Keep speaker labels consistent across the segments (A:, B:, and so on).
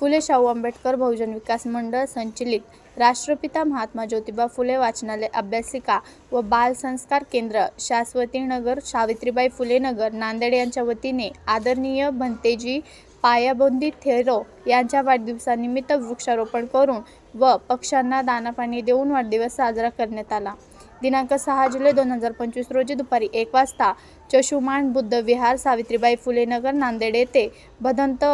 A: फुले शाहू आंबेडकर बहुजन विकास मंडळ संचलित. राष्ट्रपिता महात्मा ज्योतिबा फुले वाचनालय अभ्यासिका व बाल संस्कार केंद्र शाश्वती नगर सावित्रीबाई फुले नगर नांदेड यांच्या वतीने आदरणीय भंतेजी पायाबोंदी थेरो यांच्या वाढदिवसानिमित्त वृक्षारोपण करून व पक्ष्यांना दानापाणी देऊन वाढदिवस साजरा करण्यात आला. दिनांक सहा जुलै दोन हजार पंचवीस रोजी दुपारी एक वाजता चशुमान बुद्ध विहार सावित्रीबाई फुले नगर नांदेड येथे भदंत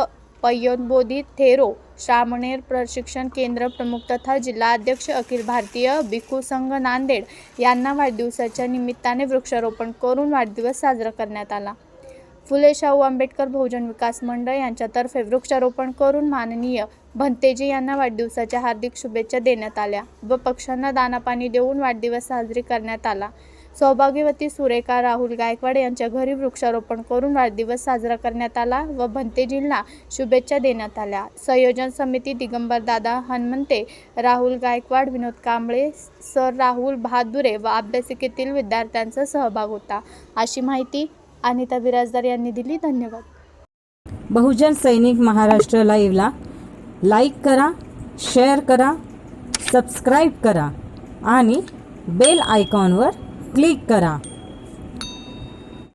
A: पय्योनबोधी थेरो श्रामणेर प्रशिक्षण केंद्र प्रमुख तथा जिल्हा अध्यक्ष अखिल भारतीय भिक्खू संघ नांदेड यांना वाढदिवसाच्या निमित्ताने वृक्षारोपण करून वाढदिवस साजरा करण्यात आला. फुले शाहू आंबेडकर बहुजन विकास मंडळ यांच्यातर्फे वृक्षारोपण करून माननीय भंतेजी यांना वाढदिवसाच्या हार्दिक शुभेच्छा देण्यात आल्या व पक्ष्यांना दानापाणी देऊन वाढदिवस साजरी करण्यात आला. सौभाग्यवती सुरेखा राहुल गायकवाड यांच्या घरी वृक्षारोपण करून वाढदिवस साजरा करण्यात आला व भंतेजींना शुभेच्छा देण्यात आल्या. संयोजन समिती दिगंबर दादा हनुमंते राहुल गायकवाड विनोद कांबळे सर राहुल बहादुरे व अभ्यासिकेतील विद्यार्थ्यांचा सहभाग होता. अशी माहिती अनिता बिराजदार यांनी दिली. धन्यवाद.
B: बहुजन सैनिक महाराष्ट्र लाईव्हला लाईक करा शेअर करा सबस्क्राईब करा आणि बेल आयकॉनवर क्लिक करा.